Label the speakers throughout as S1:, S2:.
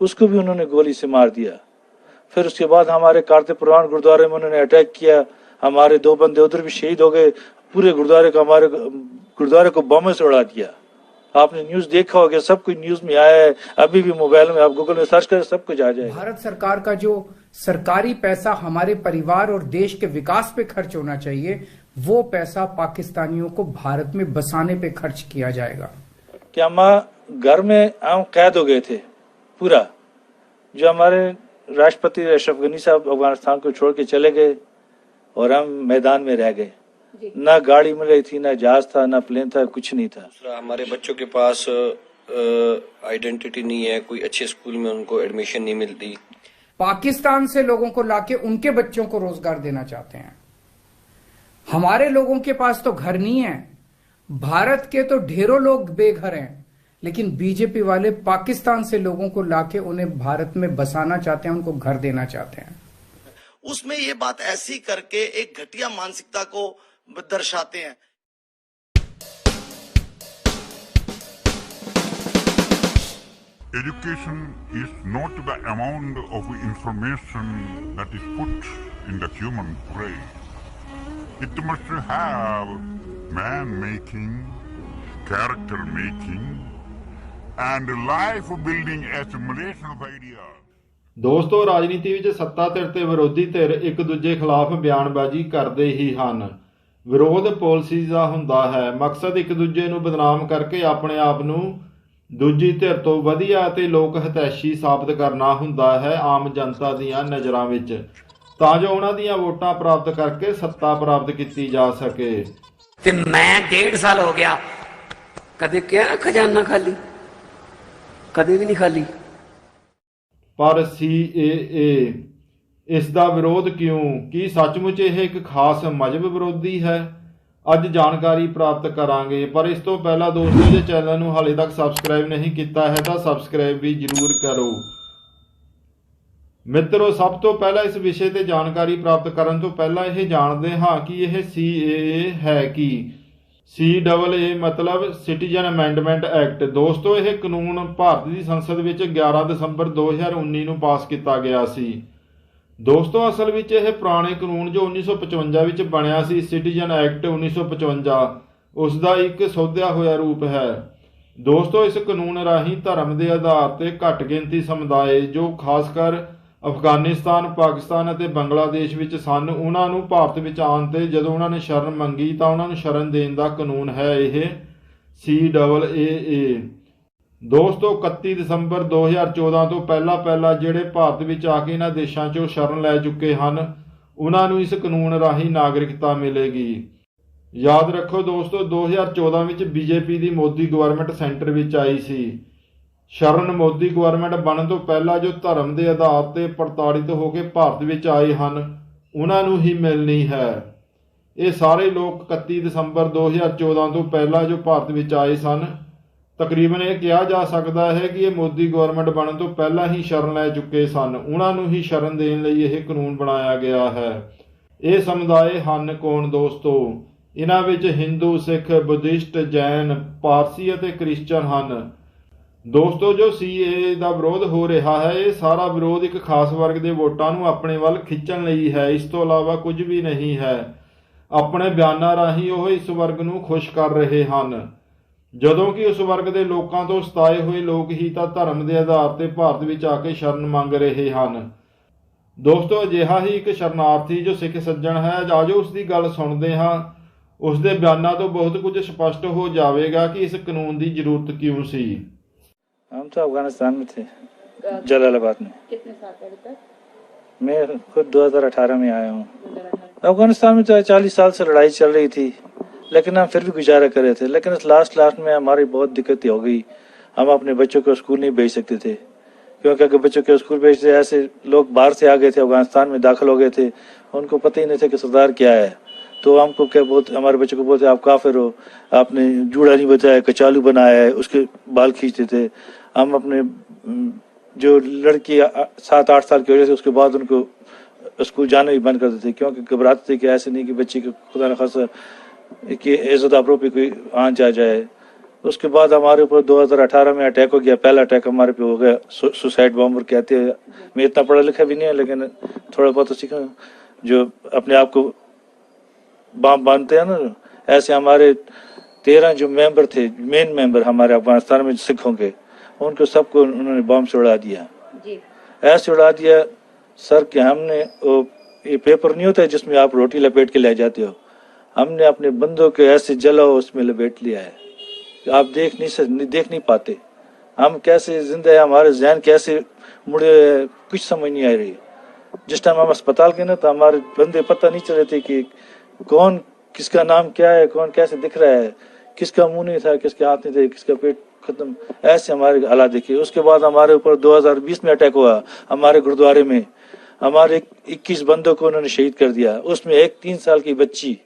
S1: उसको भी उन्होंने गोली से मार दिया। फिर उसके बाद हमारे कार्तिक पुराण गुरुद्वारे में उन्होंने अटैक किया। हमारे दो बंदे उधर भी शहीद हो गए। पूरे गुरुद्वारे को हमारे गुरुद्वारे को बम से उड़ा दिया। आपने न्यूज़ देखा होगा सब कुछ न्यूज़ में आया है। अभी भी मोबाइल में आप गूगल में सर्च करें सब कुछ आ जाए
S2: भारत सरकार का जो सरकारी पैसा हमारे परिवार और देश के विकास पे खर्च होना चाहिए वो पैसा पाकिस्तानियों को भारत में बसाने पे खर्च किया जाएगा।
S1: क्या हम घर में हम कैद हो गए थे? पूरा। जो हमारे राष्ट्रपति अशरफ गनी साहब अफ़गानिस्तान को छोड़ के चले गए और हम मैदान में रह गए। ना गाड़ी मिल रही थी ना जहाज़ था ना प्लेन था कुछ नहीं था।
S3: हमारे बच्चों के पास आइडेंटिटी नहीं है कोई अच्छे स्कूल में उनको एडमिशन नहीं मिलती।
S2: पाकिस्तान से लोगों को लाके उनके बच्चों को रोज़गार देना चाहते हैं। हमारे लोगों के पास तो घर नहीं है। भारत के तो ढेरों लोग बेघर हैं। लेकिन बीजेपी वाले पाकिस्तान से लोगों को लाके उन्हें भारत में बसाना चाहते हैं उनको घर देना चाहते हैं।
S4: उसमें ये बात ऐसी करके एक घटिया मानसिकता को दर्शाते हैं।
S5: Education is not the amount of information that is put in द्यूमन human brain it must है character making and life building assimilation of ideas.
S6: ਦੋਸਤੋ ਰਾਜਨੀਤੀ ਵਿੱਚ ਸੱਤਾ ਧਿਰ ਤੇ ਵਿਰੋਧੀ ਧਿਰ ਇੱਕ ਦੂਜੇ ਖਿਲਾਫ ਬਿਆਨਬਾਜ਼ੀ ਕਰਦੇ ਹੀ ਹਨ। ਵਿਰੋਧ ਪਾਲਿਸੀਜ਼ ਦਾ ਹੁੰਦਾ ਹੈ। ਮਕਸਦ ਇੱਕ ਦੂਜੇ ਨੂੰ ਬਦਨਾਮ ਕਰਕੇ ਆਪਣੇ ਆਪ ਨੂੰ ਦੂਜੀ ਧਿਰ ਤੋਂ ਵਧੀਆ ਅਤੇ ਲੋਕ ਹਿਤੈਸ਼ੀ ਸਾਬਤ ਕਰਨਾ ਹੁੰਦਾ ਹੈ ਆਮ ਜਨਤਾ ਦੀਆਂ ਨਜ਼ਰਾਂ ਵਿੱਚ। ਤਾਂ ਜੋ ਉਹਨਾਂ ਦੀਆਂ ਵੋਟਾਂ ਪ੍ਰਾਪਤ ਕਰਕੇ ਸੱਤਾ ਪ੍ਰਾਪਤ ਕੀਤੀ ਜਾ ਸਕੇ।
S7: ਤੇ ਮੈਂ ਡੇਢ ਸਾਲ ਹੋ ਗਿਆ। ਕਦੇ ਕਿਹਾ ਖਜ਼ਾਨਾ ਖਾਲੀ? ਕਦੇ ਵੀ ਨਹੀਂ ਖਾਲੀ।
S6: ਪਰ CAA ਇਸ ਦਾ ਵਿਰੋਧ ਕਿਉਂ? ਕੀ ਸੱਚਮੁੱਚ ਇਹ ਇੱਕ ਖਾਸ ਮਜਬ ਵਿਰੋਧੀ ਹੈ? ਅੱਜ ਜਾਣਕਾਰੀ ਪ੍ਰਾਪਤ ਕਰਾਂਗੇ, ਪਰ ਇਸ ਤੋਂ ਪਹਿਲਾਂ ਦੋਸਤੋ, ਜੇ ਚੈਨਲ ਨੂੰ ਹਾਲੇ ਤੱਕ ਸਬਸਕ੍ਰਾਈਬ ਨਹੀਂ ਕੀਤਾ ਹੈ, ਤਾਂ ਸਬਸਕ੍ਰਾਈਬ ਵੀ ਜਰੂਰ ਕਰੋ। ਮਿੱਤਰੋ, ਸਭ ਤੋਂ ਪਹਿਲਾਂ ਇਸ ਵਿਸ਼ੇ ਤੇ ਜਾਣਕਾਰੀ ਪ੍ਰਾਪਤ ਕਰਨ ਤੋਂ ਪਹਿਲਾਂ ਇਹ ਜਾਣਦੇ ਹਾਂ ਕਿ ਇਹ CAA ਹੈ ਕੀ। CAA ਮਤਲਬ ਸਿਟੀਜ਼ਨ ਅਮੈਂਡਮੈਂਟ ਐਕਟ ਦੋਸਤੋ, ਇਹ ਕਾਨੂੰਨ ਭਾਰਤ ਦੀ ਸੰਸਦ ਵਿੱਚ 11 ਦਸੰਬਰ 2019 ਨੂੰ ਪਾਸ ਕੀਤਾ ਗਿਆ ਸੀ। ਦੋਸਤੋ, ਅਸਲ ਵਿੱਚ ਇਹ ਪੁਰਾਣੇ ਕਾਨੂੰਨ ਜੋ 1955 ਵਿੱਚ ਬਣਿਆ ਸੀ ਸਿਟੀਜ਼ਨ ਐਕਟ 1955 ਉਸ ਦਾ ਇੱਕ ਸੋਧਿਆ ਹੋਇਆ ਰੂਪ ਹੈ। ਦੋਸਤੋ, ਇਸ ਕਾਨੂੰਨ ਰਾਹੀਂ ਧਰਮ ਦੇ ਆਧਾਰ ਤੇ ਘੱਟ ਗਿਣਤੀ ਸਮੁਦਾਇ ਜੋ ਖਾਸ ਕਰ ਅਫਗਾਨਿਸਤਾਨ, ਪਾਕਿਸਤਾਨ ਅਤੇ ਬੰਗਲਾਦੇਸ਼ ਵਿੱਚ ਸਨ। ਉਹਨਾਂ ਨੂੰ ਭਾਰਤ ਵਿੱਚ ਆਉਣ ਤੇ ਜਦੋਂ ਉਹਨਾਂ ਨੇ ਸ਼ਰਨ ਮੰਗੀ ਤਾਂ ਉਹਨਾਂ ਨੂੰ ਸ਼ਰਨ ਦੇਣ ਦਾ ਕਾਨੂੰਨ ਹੈ ਇਹ ਸੀ ਡਬਲ ਏ ਦੋਸਤੋ 31 ਦਸੰਬਰ 2014 ਤੋਂ ਪਹਿਲਾਂ ਪਹਿਲਾਂ ਜਿਹੜੇ ਭਾਰਤ ਵਿੱਚ ਆ ਕੇ ਇਹਨਾਂ ਦੇਸ਼ਾਂ 'ਚੋਂ ਸ਼ਰਨ ਲੈ ਚੁੱਕੇ ਹਨ, ਉਹਨਾਂ ਨੂੰ ਇਸ ਕਾਨੂੰਨ ਰਾਹੀਂ ਨਾਗਰਿਕਤਾ ਮਿਲੇਗੀ। ਯਾਦ ਰੱਖੋ ਦੋਸਤੋ 2014 ਵਿੱਚ ਬੀਜੇਪੀ ਦੀ ਮੋਦੀ ਗਵਰਨਮੈਂਟ ਸੈਂਟਰ ਵਿੱਚ ਆਈ ਸੀ। ਸ਼ਰਨ ਮੋਦੀ ਗਵਰਨਮੈਂਟ ਬਣਨ ਤੋਂ ਪਹਿਲਾਂ ਜੋ ਧਰਮ ਦੇ ਆਧਾਰ ਤੇ ਪ੍ਰਤਾੜਿਤ ਹੋ ਕੇ ਭਾਰਤ ਵਿੱਚ ਆਏ ਹਨ, ਉਹਨਾਂ ਨੂੰ ਹੀ ਮਿਲਣੀ ਹੈ। ਇਹ ਸਾਰੇ ਲੋਕ 31 ਦਸੰਬਰ 2014 ਤੋਂ ਪਹਿਲਾਂ ਜੋ ਭਾਰਤ ਵਿੱਚ ਆਏ ਸਨ, ਤਕਰੀਬਨ ਇਹ ਕਿਹਾ ਜਾ ਸਕਦਾ ਹੈ ਕਿ ਇਹ ਮੋਦੀ ਗਵਰਨਮੈਂਟ ਬਣਨ ਤੋਂ ਪਹਿਲਾਂ ਹੀ ਸ਼ਰਨ ਲੈ ਚੁੱਕੇ ਸਨ। ਉਹਨਾਂ ਨੂੰ ਹੀ ਸ਼ਰਨ ਦੇਣ ਲਈ ਇਹ ਕਾਨੂੰਨ ਬਣਾਇਆ ਗਿਆ ਹੈ। ਇਹ ਸਮੁਦਾਇ ਹਨ ਕੌਣ ਦੋਸਤੋ? ਇਹਨਾਂ ਵਿੱਚ ਹਿੰਦੂ, ਸਿੱਖ, ਬੁੱਧਿਸਟ, ਜੈਨ, ਪਾਰਸੀ ਅਤੇ ਕ੍ਰਿਸਚਨ ਹਨ। ਦੋਸਤੋ, ਜੋ CAA ਦਾ ਵਿਰੋਧ ਹੋ ਰਿਹਾ ਹੈ, ਇਹ ਸਾਰਾ ਵਿਰੋਧ ਇੱਕ ਖਾਸ ਵਰਗ ਦੇ ਵੋਟਾਂ ਨੂੰ ਆਪਣੇ ਵੱਲ ਖਿੱਚਣ ਲਈ ਹੈ। ਇਸ ਤੋਂ ਇਲਾਵਾ ਕੁਝ ਵੀ ਨਹੀਂ ਹੈ। ਆਪਣੇ ਬਿਆਨਾਂ ਰਾਹੀਂ ਉਹ ਇਸ ਵਰਗ ਨੂੰ ਖੁਸ਼ ਕਰ ਰਹੇ ਹਨ। ਜਦੋਂ ਕਿ ਉਸ ਵਰਗ ਦੇ ਲੋਕਾਂ ਤੋਂ ਸਤਾਏ ਹੋਏ ਲੋਕ ਹੀ ਤਾਂ ਧਰਮ ਦੇ ਆਧਾਰ ਤੇ ਭਾਰਤ ਵਿੱਚ ਆ ਕੇ ਸ਼ਰਨ ਮੰਗ ਰਹੇ ਹਨ। ਦੋਸਤੋ, ਅਜਿਹਾ ਹੀ ਇੱਕ ਸ਼ਰਨਾਰਥੀ ਜੋ ਸਿੱਖ ਸੱਜਣ ਹੈ, ਆਜੋ ਉਸ ਦੀ ਗੱਲ ਸੁਣਦੇ ਹਾਂ। ਉਸ ਦੇ ਬਿਆਨਾਂ ਤੋਂ ਬਹੁਤ ਕੁਝ ਸਪਸ਼ਟ ਹੋ ਜਾਵੇਗਾ ਕਿ ਇਸ ਕਾਨੂੰਨ ਦੀ ਜ਼ਰੂਰਤ ਕਿਉਂ ਸੀ।
S1: हम तो अफ़गानिस्तान में थे जलालाबाद में।
S8: कितने साल पहले तक?
S1: मैं खुद 2018 में आया हूँ। अफ़गानिस्तान में तो चालीस साल से लड़ाई चल रही थी लेकिन हम फिर भी गुजारा कर रहे थे। लेकिन इस लास्ट लास्ट में हमारी बहुत दिक्कतें हो गई। हम अपने बच्चों को स्कूल नहीं भेज सकते थे क्योंकि अगर बच्चों के स्कूल भेजते ऐसे लोग बाहर से आ गए थे अफ़गानिस्तान में दाखिल हो गए थे उनको पता ही नहीं था कि सरदार क्या है। तो हमको क्या बोलते हमारे बच्चों को बोलते आप काफिर हो आपने जूड़ा नहीं बताया कचालू बनाया है उसके बाल खींचते थे। हम अपने जो लड़की सात आठ साल की वजह से उसके बाद उनको स्कूल जाना भी बंद कर देते क्योंकि घबराते थे कि ऐसे नहीं कि बच्चे को खुदा न खासा कि इज़्ज़त आबरू पे कोई आँच आ जाए। उसके बाद हमारे ऊपर 2018 में अटैक हो गया। पहला अटैक हमारे पे हो गया। सु, सुसाइड बॉम्बर कहते हैं मैं इतना पढ़ा लिखा भी नहीं है लेकिन थोड़ा बहुत तो सीखा। जो अपने आप को बम बांधते हैं ना ऐसे हमारे तेरह जो मेंबर थे मेन मेंबर हमारे अफ़गानिस्तान में सिखों के उनको सबको उन्होंने बम से उड़ा दिया। ऐसे उड़ा दिया सर कि हमने ये पेपर नहीं होता है जिसमें आप रोटी लपेट के ले जाते हो हमने अपने बंदों के ऐसे जला उसमें लपेट लिया है। आप देख नहीं सक देख नहीं पाते। हम कैसे ज़िंदा है हमारे जहन कैसे मुड़े हैं, कुछ समझ नहीं आ रही। जिस टाइम हम अस्पताल गए ना तो हमारे बंदे पता नहीं चल रहे थे कि कौन किसका नाम क्या है कौन कैसे दिख रहा है किसका मुँह नहीं था किसके हाथ नहीं थे किसका पेट खत्म। ऐसे हमारे हालात देखिए उसके बाद हमारे ऊपर 2020 में अटैक हुआ हमारे गुरुद्वारे में। हमारे 21 बंदों को उन्होंने शहीद कर दिया। उसमें एक तीन साल की बच्ची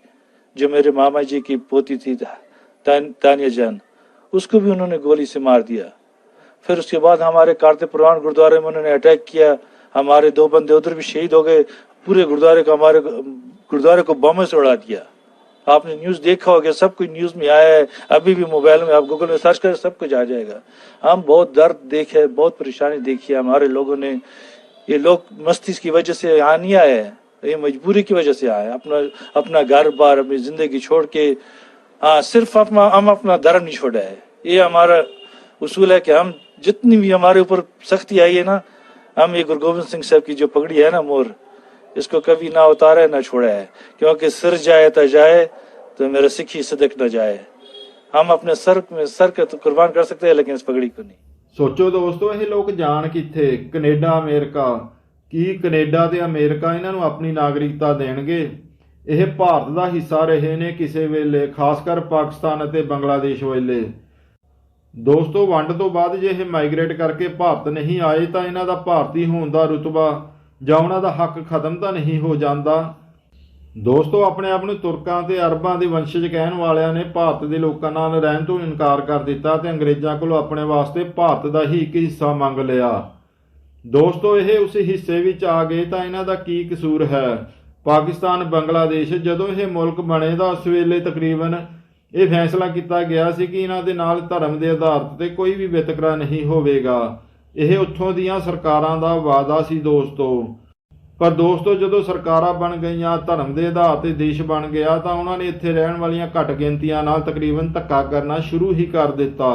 S1: जो मेरे मामा जी की पोती थी तान, तानिया जान उसको भी उन्होंने गोली से मार दिया। फिर उसके बाद हमारे कार्तिक पुराण गुरुद्वारे में उन्होंने अटैक किया। हमारे दो बंदे उधर भी शहीद हो गए। पूरे गुरुद्वारे को हमारे गुरुद्वारे को बम से उड़ा दिया। आपने न्यूज़ देखा होगा, सब कुछ न्यूज़ में आया है। अभी भी मोबाइल में आप गूगल में सर्च करें, सब कुछ आ जाएगा। हम बहुत दर्द देखे, बहुत परेशानी देखी है हमारे लोगों ने। ये लोग मस्तिष्क की वजह से यहाँ नहीं आए ये मजबूरी की वजह से आए अपना अपना घर बार अपनी ज़िंदगी छोड़ के हाँ सिर्फ़ अपना, हम अपना धर्म नहीं छोड़ा है। ये हमारा उसूल है कि हम जितनी भी हमारे ऊपर सख्ती आई है ना, हम ये गुरु गोविंद सिंह साहब की जो पगड़ी है ना मोर इसको कभी ना उतारा है ना छोड़ा है क्योंकि सिर जाए तो जाए तो मेरा सिखी सदक न जाए हम अपने सर में सर के तो कुर्बान कर सकते हैं लेकिन इस पगड़ी को नहीं
S6: ਸੋਚੋ ਦੋਸਤੋ ਇਹ ਲੋਕ ਜਾਣ ਕਿੱਥੇ ਕੈਨੇਡਾ ਅਮਰੀਕਾ ਕੀ ਕੈਨੇਡਾ ਤੇ ਅਮਰੀਕਾ ਇਹਨਾਂ ਨੂੰ ਆਪਣੀ ਨਾਗਰਿਕਤਾ ਦੇਣਗੇ ਇਹ ਭਾਰਤ ਦਾ ਹਿੱਸਾ ਰਹੇ ਨੇ ਕਿਸੇ ਵੇਲੇ ਖਾਸ ਕਰ ਪਾਕਿਸਤਾਨ ਅਤੇ ਬੰਗਲਾਦੇਸ਼ ਵੇਲੇ ਦੋਸਤੋ ਵੰਡ ਤੋਂ ਬਾਅਦ ਜੇ ਇਹ ਮਾਈਗ੍ਰੇਟ ਕਰਕੇ ਭਾਰਤ ਨਹੀਂ ਆਏ ਤਾਂ ਇਹਨਾਂ ਦਾ ਭਾਰਤੀ ਹੋਣ ਦਾ ਰੁਤਬਾ ਜਾਂ ਉਹਨਾਂ ਦਾ ਹੱਕ ਖਤਮ ਤਾਂ ਨਹੀਂ ਹੋ ਜਾਂਦਾ। ਦੋਸਤੋ, ਆਪਣੇ ਆਪ ਨੂੰ ਤੁਰਕਾਂ ਤੇ ਅਰਬਾਂ ਦੇ ਵੰਸ਼ਜ ਕਹਿਣ ਵਾਲਿਆਂ ਨੇ ਭਾਰਤ ਦੇ ਲੋਕਾਂ ਨਾਲ ਰਹਿਣ ਤੋਂ ਇਨਕਾਰ ਕਰ ਦਿੱਤਾ ਤੇ ਅੰਗਰੇਜ਼ਾਂ ਕੋਲੋਂ ਆਪਣੇ ਵਾਸਤੇ ਭਾਰਤ ਦਾ ਹੀ ਇੱਕ ਹਿੱਸਾ ਮੰਗ ਲਿਆ। ਦੋਸਤੋ, ਇਹ ਉਸ ਹਿੱਸੇ ਵਿੱਚ ਆ ਗਏ ਤਾਂ ਇਹਨਾਂ ਦਾ ਕੀ ਕਸੂਰ ਹੈ? ਪਾਕਿਸਤਾਨ, ਬੰਗਲਾਦੇਸ਼, ਜਦੋਂ ਇਹ ਮੁਲਕ ਬਣੇ ਤਾਂ ਉਸ ਵੇਲੇ ਤਕਰੀਬਨ ਇਹ ਫੈਸਲਾ ਕੀਤਾ ਗਿਆ ਸੀ ਕਿ ਇਹਨਾਂ ਦੇ ਨਾਲ ਧਰਮ ਦੇ ਆਧਾਰ ਤੇ ਕੋਈ ਵੀ ਵਿਤਕਰਾ ਨਹੀਂ ਹੋਵੇਗਾ। ਇਹ ਉੱਥੋਂ ਦੀਆਂ ਸਰਕਾਰਾਂ ਦਾ ਵਾਅਦਾ ਸੀ ਦੋਸਤੋ। ਪਰ ਦੋਸਤੋ, ਜਦੋਂ ਸਰਕਾਰਾਂ ਬਣ ਗਈਆਂ, ਧਰਮ ਦੇ ਆਧਾਰ ਤੇ ਦੇਸ਼ ਬਣ ਗਿਆ, ਤਾਂ ਉਹਨਾਂ ਨੇ ਇੱਥੇ ਰਹਿਣ ਵਾਲੀਆਂ ਘੱਟ ਗਿਣਤੀਆਂ ਨਾਲ ਤਕਰੀਬਨ ਧੱਕਾ ਕਰਨਾ ਸ਼ੁਰੂ ਹੀ ਕਰ ਦਿੱਤਾ।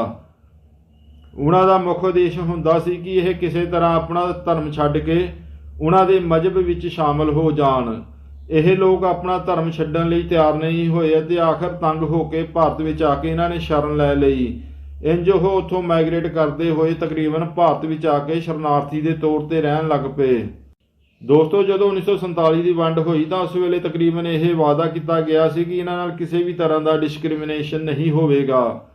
S6: ਉਹਨਾਂ ਦਾ ਮੁੱਖ ਉਦੇਸ਼ ਹੁੰਦਾ ਸੀ ਕਿ ਇਹ ਕਿਸੇ ਤਰ੍ਹਾਂ ਆਪਣਾ ਧਰਮ ਛੱਡ ਕੇ ਉਹਨਾਂ ਦੇ ਮਜਬ ਵਿੱਚ ਸ਼ਾਮਲ ਹੋ ਜਾਣ। ਇਹ ਲੋਕ ਆਪਣਾ ਧਰਮ ਛੱਡਣ ਲਈ ਤਿਆਰ ਨਹੀਂ ਹੋਏ ਅਤੇ ਆਖਰ ਤੰਗ ਹੋ ਕੇ ਭਾਰਤ ਵਿੱਚ ਆ ਕੇ ਇਹਨਾਂ ਨੇ ਸ਼ਰਨ ਲੈ ਲਈ। ਇੰਜ ਉਹ ਉੱਥੋਂ ਮਾਈਗ੍ਰੇਟ ਕਰਦੇ ਹੋਏ ਤਕਰੀਬਨ ਭਾਰਤ ਵਿੱਚ ਆ ਕੇ ਸ਼ਰਨਾਰਥੀ ਦੇ ਤੌਰ ਤੇ ਰਹਿਣ ਲੱਗ ਪਏ। ਦੋਸਤੋ, ਜਦੋਂ 1947 ਦੀ ਵੰਡ ਹੋਈ ਤਾਂ ਉਸ ਵੇਲੇ ਤਕਰੀਬਨ ਇਹ ਵਾਅਦਾ ਕੀਤਾ ਗਿਆ ਸੀ ਕਿ ਇਹਨਾਂ ਨਾਲ ਕਿਸੇ ਵੀ ਤਰ੍ਹਾਂ ਦਾ ਡਿਸਕ੍ਰਿਮੀਨੇਸ਼ਨ ਨਹੀਂ ਹੋਵੇਗਾ।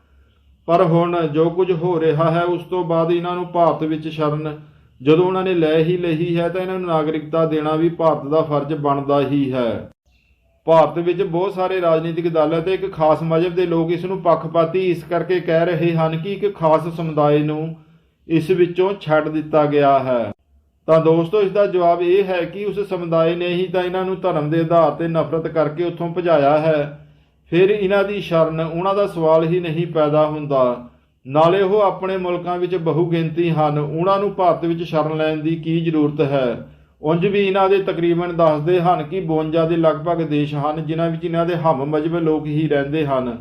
S6: ਪਰ ਹੁਣ ਜੋ ਕੁਝ ਹੋ ਰਿਹਾ ਹੈ, ਉਸ ਤੋਂ ਬਾਅਦ ਇਹਨਾਂ ਨੂੰ ਭਾਰਤ ਵਿੱਚ ਸ਼ਰਨ ਜਦੋਂ ਉਹਨਾਂ ਨੇ ਲੈ ਹੀ ਲਈ ਹੈ, ਤਾਂ ਇਹਨਾਂ ਨੂੰ ਨਾਗਰਿਕਤਾ ਦੇਣਾ ਵੀ ਭਾਰਤ ਦਾ ਫਰਜ਼ ਬਣਦਾ ਹੀ ਹੈ। ਭਾਰਤ ਵਿੱਚ ਬਹੁਤ ਸਾਰੇ ਰਾਜਨੀਤਿਕ ਦਲ ਅਤੇ ਇੱਕ ਖਾਸ ਮਜ਼ਹਬ ਦੇ ਲੋਕ ਇਸ ਨੂੰ ਪੱਖਪਾਤੀ ਇਸ ਕਰਕੇ ਕਹਿ ਰਹੇ ਹਨ ਕਿ ਇੱਕ ਖਾਸ ਸਮੁਦਾਇ ਨੂੰ ਇਸ ਵਿੱਚੋਂ ਛੱਡ ਦਿੱਤਾ ਗਿਆ ਹੈ। ਤਾਂ ਦੋਸਤੋ ਇਸ ਦਾ ਜਵਾਬ ਇਹ ਹੈ ਕਿ ਉਸ ਸਮੁਦਾਇ ਨੇ ਹੀ ਤਾਂ ਇਹਨਾਂ ਨੂੰ ਧਰਮ ਦੇ ਆਧਾਰ ਤੇ ਨਫ਼ਰਤ ਕਰਕੇ ਉੱਥੋਂ ਭਜਾਇਆ ਹੈ। ਫਿਰ ਇਹਨਾਂ ਦੀ ਸ਼ਰਨ, ਉਹਨਾਂ ਦਾ ਸਵਾਲ ਹੀ ਨਹੀਂ ਪੈਦਾ ਹੁੰਦਾ। ਨਾਲੇ ਉਹ ਆਪਣੇ ਮੁਲਕਾਂ ਵਿੱਚ ਬਹੁ ਗਿਣਤੀ ਹਨ। ਉਹਨਾਂ ਨੂੰ ਭਾਰਤ ਵਿੱਚ ਸ਼ਰਨ ਲੈਣ ਦੀ ਕੀ ਜ਼ਰੂਰਤ ਹੈ? ਉਂਝ ਵੀ ਇਹਨਾਂ ਦੇ ਤਕਰੀਬਨ ਦੱਸਦੇ ਹਨ ਕਿ 52 ਦੇ ਲਗਭਗ ਦੇਸ਼ ਹਨ, ਜਿਨ੍ਹਾਂ ਵਿੱਚ ਇਹਨਾਂ ਦੇ ਹਮ ਮਜਬ ਲੋਕ ਹੀ ਰਹਿੰਦੇ ਹਨ।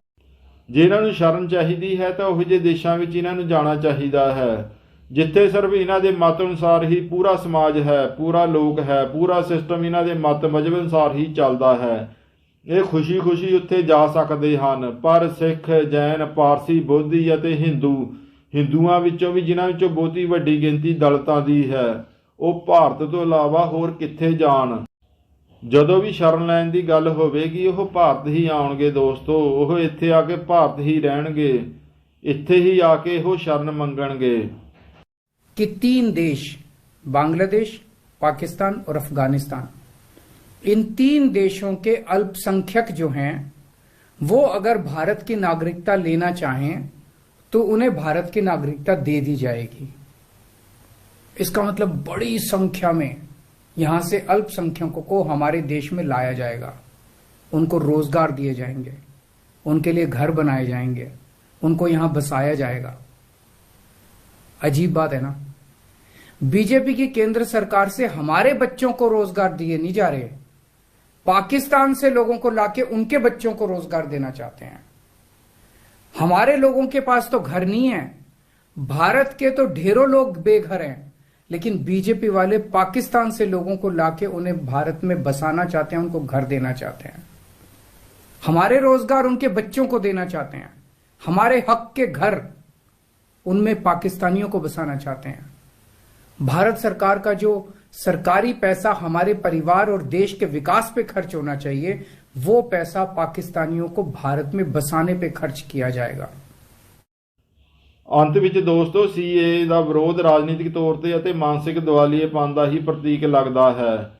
S6: ਜੇ ਇਹਨਾਂ ਨੂੰ ਸ਼ਰਨ ਚਾਹੀਦੀ ਹੈ ਤਾਂ ਉਹ ਜਿਹੇ ਦੇਸ਼ਾਂ ਵਿੱਚ ਇਹਨਾਂ ਨੂੰ ਜਾਣਾ ਚਾਹੀਦਾ ਹੈ, ਜਿੱਥੇ ਸਿਰਫ ਇਹਨਾਂ ਦੇ ਮਤ ਅਨੁਸਾਰ ਹੀ ਪੂਰਾ ਸਮਾਜ ਹੈ, ਪੂਰਾ ਲੋਕ ਹੈ, ਪੂਰਾ ਸਿਸਟਮ ਇਹਨਾਂ ਦੇ ਮਤ ਮਜਬ ਅਨੁਸਾਰ ਹੀ ਚੱਲਦਾ ਹੈ। ਇਹ ਖੁਸ਼ੀ-ਖੁਸ਼ੀ ਉੱਥੇ ਜਾ ਸਕਦੇ ਹਨ, ਪਰ ਸਿੱਖ, ਜੈਨ, ਪਾਰਸੀ, ਬੋਧੀ ਅਤੇ ਹਿੰਦੂ, ਹਿੰਦੂਆਂ ਵਿੱਚੋਂ ਵੀ ਜਿਨ੍ਹਾਂ ਵਿੱਚੋਂ ਬਹੁਤੀ ਵੱਡੀ ਗਿਣਤੀ ਦਲਤਾਂ ਦੀ ਹੈ। ਉਹ ਭਾਰਤ ਤੋਂ ਇਲਾਵਾ ਹੋਰ ਕਿੱਥੇ ਜਾਣ ਜਦੋਂ ਵੀ ਸ਼ਰਨ ਲੈਣ ਦੀ ਗੱਲ ਹੋਵੇਗੀ ਉਹ ਭਾਰਤ ਹੀ ਆਉਣਗੇ ਦੋਸਤੋ ਉਹ ਇੱਥੇ ਆ ਕੇ ਭਾਰਤ ਹੀ ਰਹਿਣਗੇ ਇੱਥੇ ਹੀ ਆ ਕੇ ਉਹ ਸ਼ਰਨ ਮੰਗਣਗੇ
S2: कि तीन देश बांग्लादेश पाकिस्तान और अफगानिस्तान इन तीन देशों के अल्पसंख्यक जो हैं वो अगर भारत की नागरिकता लेना चाहें तो उन्हें भारत की नागरिकता दे दी जाएगी इसका मतलब बड़ी संख्या में यहाँ से अल्पसंख्यकों को हमारे देश में लाया जाएगा। उनको रोज़गार दिए जाएँगे, उनके लिए घर बनाए जाएँगे, उनको यहाँ बसाया जाएगा। अजीब बात है ना? बीजेपी की केंद्र सरकार से हमारे बच्चों को रोज़गार दिए नहीं जा रहे। पाकिस्तान से लोगों को लाके उनके बच्चों को रोज़गार देना चाहते हैं। हमारे लोगों के पास तो घर नहीं है। भारत के तो ढेरों लोग बेघर हैं। लेकिन बीजेपी वाले पाकिस्तान से लोगों को लाके उन्हें भारत में बसाना चाहते हैं, उनको घर देना चाहते हैं। हमारे रोज़गार उनके बच्चों को देना चाहते हैं। हमारे हक के घर उनमें पाकिस्तानियों को बसाना चाहते हैं। भारत सरकार का जो सरकारी पैसा हमारे परिवार और देश के विकास पे खर्च होना चाहिए, वो पैसा पाकिस्तानियों को भारत में बसाने पे खर्च किया जाएगा।
S6: ਅੰਤ ਵਿੱਚ ਦੋਸਤੋ ਸੀਏ ਦਾ ਵਿਰੋਧ ਰਾਜਨੀਤਿਕ ਤੌਰ ਤੇ ਅਤੇ ਮਾਨਸਿਕ ਦਿਵਾਲੀਏਪਨ ਦਾ ਹੀ ਪ੍ਰਤੀਕ ਲੱਗਦਾ ਹੈ।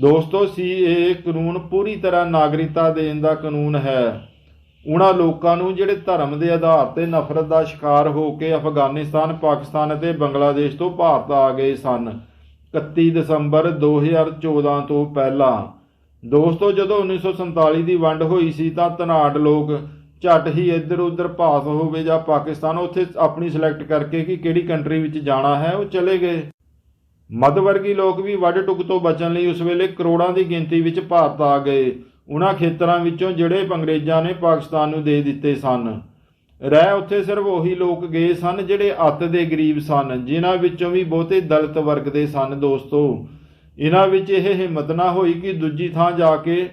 S6: ਦੋਸਤੋ ਸੀਏ ਕਾਨੂੰਨ ਪੂਰੀ ਤਰ੍ਹਾਂ ਨਾਗਰਿਕਤਾ ਦੇਣ ਦਾ ਕਾਨੂੰਨ ਹੈ। ਉਹਨਾਂ ਲੋਕਾਂ ਨੂੰ ਜਿਹੜੇ ਧਰਮ ਦੇ ਆਧਾਰ ਤੇ ਨਫ਼ਰਤ ਦਾ ਸ਼ਿਕਾਰ ਹੋ ਕੇ ਅਫਗਾਨਿਸਤਾਨ, ਪਾਕਿਸਤਾਨ ਅਤੇ ਬੰਗਲਾਦੇਸ਼ ਤੋਂ ਭਾਰਤ ਆ ਗਏ ਸਨ 31 ਦਸੰਬਰ 2014 ਤੋਂ ਪਹਿਲਾਂ। ਦੋਸਤੋ, ਜਦੋਂ 1947 ਦੀ ਵੰਡ ਹੋਈ ਸੀ ਤਾਂ ਧਨਾੜ ਲੋਕ ਝੱਟ ਹੀ ਇੱਧਰ ਉੱਧਰ ਭਾਸ ਹੋਵੇ ਜਾਂ ਪਾਕਿਸਤਾਨ, ਉੱਥੇ ਆਪਣੀ ਸਿਲੈਕਟ ਕਰਕੇ ਕਿ ਕਿਹੜੀ ਕੰਟਰੀ ਵਿੱਚ ਜਾਣਾ ਹੈ, ਉਹ ਚਲੇ ਗਏ। ਮੱਧ ਵਰਗੀ ਲੋਕ ਵੀ ਵੱਢ ਟੁੱਕ ਤੋਂ ਬਚਣ ਲਈ ਉਸ ਵੇਲੇ ਕਰੋੜਾਂ ਦੀ ਗਿਣਤੀ ਵਿੱਚ ਭਾਰਤ ਆ ਗਏ। ਉਹਨਾਂ ਖੇਤਰਾਂ ਵਿੱਚੋਂ ਜਿਹੜੇ ਅੰਗਰੇਜ਼ਾਂ ਨੇ ਪਾਕਿਸਤਾਨ ਨੂੰ ਦੇ ਦਿੱਤੇ ਸਨ। ਰਹਿ ਉੱਥੇ ਸਿਰਫ ਉਹੀ ਲੋਕ ਗਏ ਸਨ ਜਿਹੜੇ ਅੱਤ ਦੇ ਗਰੀਬ ਸਨ, ਜਿਨ੍ਹਾਂ ਵਿੱਚੋਂ ਵੀ ਬਹੁਤੇ ਦਲਿਤ ਵਰਗ ਦੇ ਸਨ ਦੋਸਤੋ। ਇਹਨਾਂ ਵਿੱਚ ਇਹ ਹਿੰਮਤ ਨਾ ਹੋਈ ਕਿ ਦੂਜੀ ਥਾਂ ਜਾ ਕੇ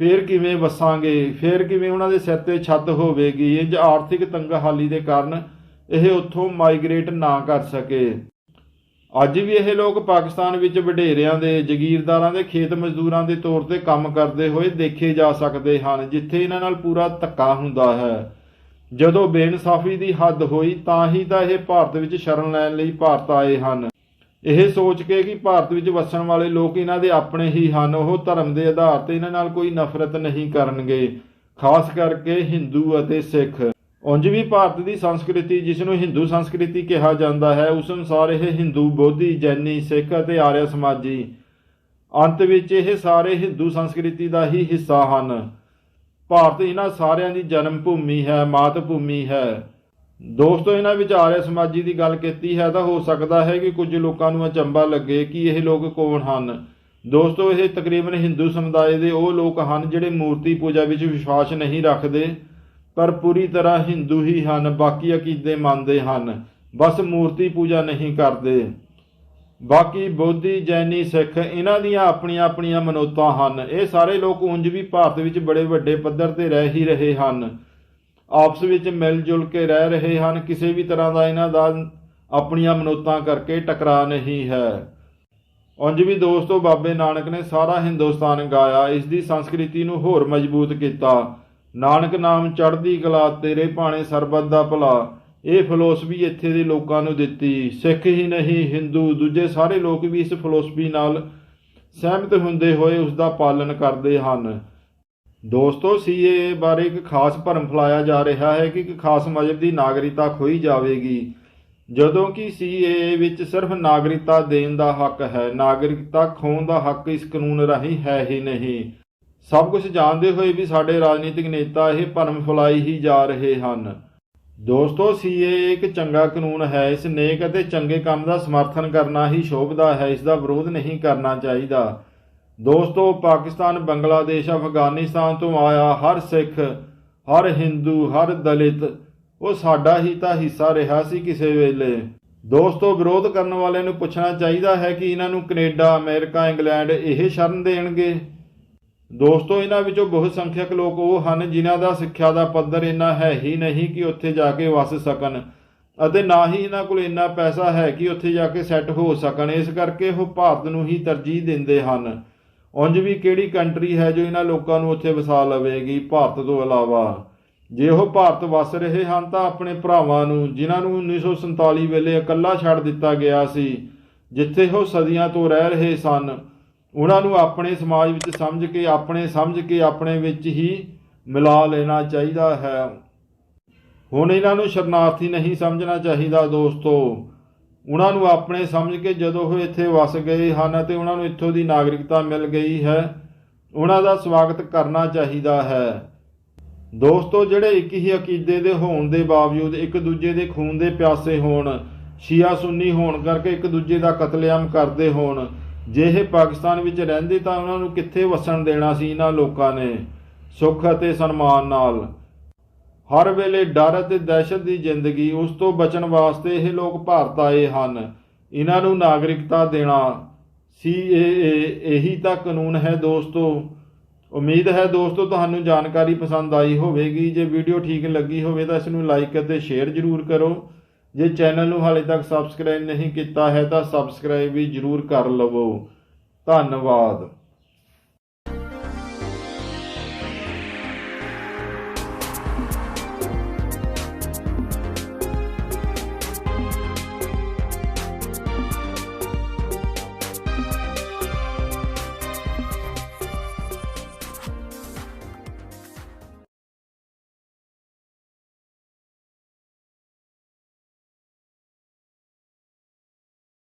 S6: ਫੇਰ ਕਿਵੇਂ ਵਸਾਂਗੇ? ਫੇਰ ਕਿਵੇਂ ਉਹਨਾਂ ਦੇ ਸਿਰ ਤੇ ਛੱਤ ਹੋਵੇਗੀ? ਇੰਜ ਆਰਥਿਕ ਤੰਗਹਾਲੀ ਦੇ ਕਾਰਨ ਇਹ ਉੱਥੋਂ ਮਾਈਗ੍ਰੇਟ ਨਾ ਕਰ ਸਕੇ। ਅੱਜ ਵੀ ਇਹ ਲੋਕ ਪਾਕਿਸਤਾਨ ਵਿੱਚ ਵਡੇਰਿਆਂ ਦੇ, ਜ਼ਗੀਰਦਾਰਾਂ ਦੇ, ਖੇਤ ਮਜ਼ਦੂਰਾਂ ਦੇ ਤੌਰ ਤੇ ਕੰਮ ਕਰਦੇ ਹੋਏ ਦੇਖੇ ਜਾ ਸਕਦੇ ਹਨ, ਜਿੱਥੇ ਇਹਨਾਂ ਨਾਲ ਪੂਰਾ ਧੱਕਾ ਹੁੰਦਾ ਹੈ। ਜਦੋਂ ਬੇਇਨਸਾਫੀ ਦੀ ਹੱਦ ਹੋਈ, ਤਾਂ ਹੀ ਤਾਂ ਇਹ ਭਾਰਤ ਵਿੱਚ ਸ਼ਰਨ ਲੈਣ ਲਈ ਭਾਰਤ ਆਏ ਹਨ। ਇਹ ਸੋਚ ਕੇ ਕਿ ਭਾਰਤ ਵਿੱਚ ਵਸਣ ਵਾਲੇ ਲੋਕ ਇਹਨਾਂ ਦੇ ਆਪਣੇ ਹੀ ਹਨ, ਉਹ ਧਰਮ ਦੇ ਆਧਾਰ ਤੇ ਇਹਨਾਂ ਨਾਲ ਕੋਈ ਨਫ਼ਰਤ ਨਹੀਂ ਕਰਨਗੇ, ਖਾਸ ਕਰਕੇ ਹਿੰਦੂ ਅਤੇ ਸਿੱਖ ਉਂਝ ਵੀ ਭਾਰਤ ਦੀ ਸੰਸਕ੍ਰਿਤੀ, ਜਿਸ ਨੂੰ ਹਿੰਦੂ ਸੰਸਕ੍ਰਿਤੀ ਕਿਹਾ ਜਾਂਦਾ ਹੈ, ਉਸ ਅਨੁਸਾਰ ਇਹ ਹਿੰਦੂ ਬੋਧੀ, ਜੈਨੀ ਸਿੱਖ ਅਤੇ ਆਰਿਆ ਸਮਾਜੀ। ਅੰਤ ਵਿੱਚ ਇਹ ਸਾਰੇ ਹਿੰਦੂ ਸੰਸਕ੍ਰਿਤੀ ਦਾ ਹੀ ਹਿੱਸਾ ਹਨ। ਭਾਰਤ ਇਹਨਾਂ ਸਾਰਿਆਂ ਦੀ ਜਨਮ ਭੂਮੀ ਹੈ, ਮਾਤ ਭੂਮੀ ਹੈ। ਦੋਸਤੋ, ਇਹਨਾਂ ਵਿੱਚ ਆਰਿਆ ਸਮਾਜੀ ਦੀ ਗੱਲ ਕੀਤੀ ਹੈ ਤਾਂ ਹੋ ਸਕਦਾ ਹੈ ਕਿ ਕੁਝ ਲੋਕਾਂ ਨੂੰ ਅਚੰਭਾ ਲੱਗੇ ਕਿ ਇਹ ਲੋਕ ਕੌਣ ਹਨ। ਦੋਸਤੋ, ਇਹ ਤਕਰੀਬਨ ਹਿੰਦੂ ਸਮੁਦਾਇ ਦੇ ਉਹ ਲੋਕ ਹਨ ਜਿਹੜੇ ਮੂਰਤੀ ਪੂਜਾ ਵਿੱਚ ਵਿਸ਼ਵਾਸ ਨਹੀਂ ਰੱਖਦੇ, ਪਰ ਪੂਰੀ ਤਰ੍ਹਾਂ ਹਿੰਦੂ ਹੀ ਹਨ, ਬਾਕੀ ਅਕੀਦੇ ਮੰਨਦੇ ਹਨ। ਬਸ ਮੂਰਤੀ ਪੂਜਾ ਨਹੀਂ ਕਰਦੇ। ਬਾਕੀ ਬੋਧੀ, ਜੈਨੀ, ਸਿੱਖ ਇਹਨਾਂ ਦੀਆਂ ਆਪਣੀਆਂ ਆਪਣੀਆਂ ਮਨੋਤਾਂ ਹਨ। ਇਹ ਸਾਰੇ ਲੋਕ ਉਂਝ ਵੀ ਭਾਰਤ ਵਿੱਚ ਬੜੇ ਵੱਡੇ ਪੱਧਰ ਤੇ ਰਹਿ ਹੀ ਰਹੇ ਹਨ। ਆਪਸ ਵਿੱਚ ਮਿਲ ਜੁਲ ਕੇ ਰਹਿ ਰਹੇ ਹਨ। ਕਿਸੇ ਵੀ ਤਰ੍ਹਾਂ ਦਾ ਇਹਨਾਂ ਦਾ ਆਪਣੀਆਂ ਮਨੋਤਾਂ ਕਰਕੇ ਟਕਰਾਅ ਨਹੀਂ ਹੈ। ਉਂਝ ਵੀ ਦੋਸਤੋ ਬਾਬੇ ਨਾਨਕ ਨੇ ਸਾਰਾ ਹਿੰਦੁਸਤਾਨ ਗਾਇਆ। ਇਸ ਦੀ ਸੰਸਕ੍ਰਿਤੀ ਨੂੰ ਹੋਰ ਮਜ਼ਬੂਤ ਕੀਤਾ। ਨਾਨਕ ਨਾਮ ਚੜ੍ਹਦੀ ਕਲਾ, ਤੇਰੇ ਭਾਣੇ ਸਰਬਤ ਦਾ ਭਲਾ। ਇਹ ਫਿਲਾਸਫੀ ਇੱਥੇ ਦੇ ਲੋਕਾਂ ਨੂੰ ਦਿੱਤੀ। ਸਿੱਖ ਹੀ ਨਹੀਂ, ਹਿੰਦੂ। ਦੂਜੇ ਸਾਰੇ ਲੋਕ ਵੀ ਇਸ ਫਿਲਾਸਫੀ ਨਾਲ ਸਹਿਮਤ ਹੁੰਦੇ ਹੋਏ ਉਸ ਦਾ ਪਾਲਣ ਕਰਦੇ ਹਨ। ਦੋਸਤੋ ਸੀਏ ਬਾਰੇ ਇੱਕ ਖਾਸ ਭਰਮ ਫੈਲਾਇਆ ਜਾ ਰਿਹਾ ਹੈ ਕਿ ਇੱਕ ਖਾਸ ਮਜ਼ਹਬ ਦੀ ਨਾਗਰਿਕਤਾ ਖੋਈ ਜਾਵੇਗੀ। ਜਦੋਂ ਕਿ ਸੀਏ ਵਿੱਚ ਸਿਰਫ ਨਾਗਰਿਕਤਾ ਦੇਣ ਦਾ ਹੱਕ ਹੈ, ਨਾਗਰਿਕਤਾ ਖੋਣ ਦਾ ਹੱਕ ਇਸ ਕਾਨੂੰਨ ਰਾਹੀਂ ਹੈ ਹੀ ਨਹੀਂ। ਸਭ ਕੁਝ ਜਾਣਦੇ ਹੋਏ ਵੀ ਸਾਡੇ ਰਾਜਨੀਤਿਕ ਨੇਤਾ ਇਹ ਭਰਮ ਫੈਲਾਈ ਹੀ ਜਾ ਰਹੇ ਹਨ। ਦੋਸਤੋ ਸੀਏ ਇੱਕ ਚੰਗਾ ਕਾਨੂੰਨ ਹੈ, ਇਸ ਨੇਕ ਅਤੇ ਚੰਗੇ ਕੰਮ ਦਾ ਸਮਰਥਨ ਕਰਨਾ ਹੀ ਸ਼ੋਭਦਾ ਹੈ, ਇਸ ਦਾ ਵਿਰੋਧ ਨਹੀਂ ਕਰਨਾ ਚਾਹੀਦਾ। ਦੋਸਤੋ, ਪਾਕਿਸਤਾਨ, ਬੰਗਲਾਦੇਸ਼, ਅਫਗਾਨਿਸਤਾਨ ਤੋਂ ਆਇਆ ਹਰ ਸਿੱਖ, ਹਰ ਹਿੰਦੂ, ਹਰ ਦਲਿਤ, ਉਹ ਸਾਡਾ ਹੀ ਤਾਂ ਹਿੱਸਾ ਰਿਹਾ ਸੀ ਕਿਸੇ ਵੇਲੇ। ਦੋਸਤੋ, ਵਿਰੋਧ ਕਰਨ ਵਾਲਿਆਂ ਨੂੰ ਪੁੱਛਣਾ ਚਾਹੀਦਾ ਹੈ ਕਿ ਇਹਨਾਂ ਨੂੰ ਕੈਨੇਡਾ, ਅਮਰੀਕਾ, ਇੰਗਲੈਂਡ ਇਹ ਸ਼ਰਨ ਦੇਣਗੇ। ਦੋਸਤੋ, ਇਹਨਾਂ ਵਿੱਚੋਂ ਬਹੁਤ ਸੰਖਿਅਕ ਲੋਕ ਉਹ ਹਨ ਜਿਨ੍ਹਾਂ ਦਾ ਸਿੱਖਿਆ ਦਾ ਪੱਧਰ ਇੰਨਾ ਹੈ ਹੀ ਨਹੀਂ ਕਿ ਉੱਥੇ ਜਾ ਕੇ ਵਸ ਸਕਣ ਅਤੇ ਨਾ ਹੀ ਇਹਨਾਂ ਕੋਲ ਇੰਨਾ ਪੈਸਾ ਹੈ ਕਿ ਉੱਥੇ ਜਾ ਕੇ ਸੈੱਟ ਹੋ ਸਕਣ। ਇਸ ਕਰਕੇ ਉਹ ਭਾਰਤ ਨੂੰ ਹੀ ਤਰਜੀਹ ਦਿੰਦੇ ਹਨ। ਉਂਝ ਵੀ ਕਿਹੜੀ ਕੰਟਰੀ ਹੈ ਜੋ ਇਹਨਾਂ ਲੋਕਾਂ ਨੂੰ ਉੱਥੇ ਵਸਾ ਲਵੇਗੀ ਭਾਰਤ ਤੋਂ ਇਲਾਵਾ? ਜੇ ਉਹ ਭਾਰਤ ਵਸ ਰਹੇ ਹਨ ਤਾਂ ਆਪਣੇ ਭਰਾਵਾਂ ਨੂੰ, ਜਿਨ੍ਹਾਂ ਨੂੰ 1947 ਵੇਲੇ ਇਕੱਲਾ ਛੱਡ ਦਿੱਤਾ ਗਿਆ ਸੀ, ਜਿੱਥੇ ਉਹ ਸਦੀਆਂ ਤੋਂ ਰਹਿ ਰਹੇ ਸਨ, ਉਹਨਾਂ ਨੂੰ ਆਪਣੇ ਸਮਾਜ ਵਿੱਚ ਸਮਝ ਕੇ, ਆਪਣੇ ਸਮਝ ਕੇ, ਆਪਣੇ ਵਿੱਚ ਹੀ ਮਿਲਾ ਲੈਣਾ ਚਾਹੀਦਾ ਹੈ। ਹੁਣ ਇਹਨਾਂ ਨੂੰ ਸ਼ਰਨਾਰਥੀ ਨਹੀਂ ਸਮਝਣਾ ਚਾਹੀਦਾ ਦੋਸਤੋ। ਉਹਨਾਂ ਨੂੰ ਆਪਣੇ ਸਮਝ ਕੇ ਜਦੋਂ ਉਹ ਇੱਥੇ ਵਸ ਗਏ ਹਨ ਅਤੇ ਉਹਨਾਂ ਨੂੰ ਇੱਥੋਂ ਦੀ ਨਾਗਰਿਕਤਾ ਮਿਲ ਗਈ ਹੈ, ਉਹਨਾਂ ਦਾ ਸਵਾਗਤ ਕਰਨਾ ਚਾਹੀਦਾ ਹੈ। ਦੋਸਤੋ, ਜਿਹੜੇ ਇੱਕ ਹੀ ਅਕੀਦੇ ਦੇ ਹੋਣ ਦੇ ਬਾਵਜੂਦ ਇੱਕ ਦੂਜੇ ਦੇ ਖੂਨ ਦੇ ਪਿਆਸੇ ਹੋਣ, ਸ਼ੀਆ ਸੁੰਨੀ ਹੋਣ ਕਰਕੇ ਇੱਕ ਦੂਜੇ ਦਾ ਕਤਲੇਆਮ ਕਰਦੇ ਹੋਣ, ਜੇ ਇਹ ਪਾਕਿਸਤਾਨ ਵਿੱਚ ਰਹਿੰਦੇ ਤਾਂ ਉਹਨਾਂ ਨੂੰ ਕਿੱਥੇ ਵਸਣ ਦੇਣਾ ਸੀ ਇਹਨਾਂ ਲੋਕਾਂ ਨੇ? ਸੁੱਖ ਅਤੇ ਸਨਮਾਨ ਨਾਲ। ਹਰ ਵੇਲੇ ਡਰ ਅਤੇ ਦਹਿਸ਼ਤ ਦੀ ਜ਼ਿੰਦਗੀ, ਉਸ ਤੋਂ ਬਚਣ ਵਾਸਤੇ ਇਹ ਲੋਕ ਭਾਰਤ ਆਏ ਹਨ। ਇਹਨਾਂ ਨੂੰ ਨਾਗਰਿਕਤਾ ਦੇਣਾ ਸੀਏਏ ਇਹੀ ਤਾਂ ਕਾਨੂੰਨ ਹੈ ਦੋਸਤੋ। ਉਮੀਦ ਹੈ ਦੋਸਤੋ, ਤੁਹਾਨੂੰ ਜਾਣਕਾਰੀ ਪਸੰਦ ਆਈ ਹੋਵੇਗੀ। ਜੇ ਵੀਡੀਓ ਠੀਕ ਲੱਗੀ ਹੋਵੇ ਤਾਂ ਇਸ ਨੂੰ ਲਾਈਕ ਅਤੇ ਸ਼ੇਅਰ ਜ਼ਰੂਰ ਕਰੋ। ਜੇ ਚੈਨਲ ਨੂੰ ਹਾਲੇ ਤੱਕ ਸਬਸਕ੍ਰਾਈਬ ਨਹੀਂ ਕੀਤਾ ਹੈ ਤਾਂ ਸਬਸਕ੍ਰਾਈਬ ਵੀ ਜ਼ਰੂਰ ਕਰ ਲਵੋ। ਧੰਨਵਾਦ।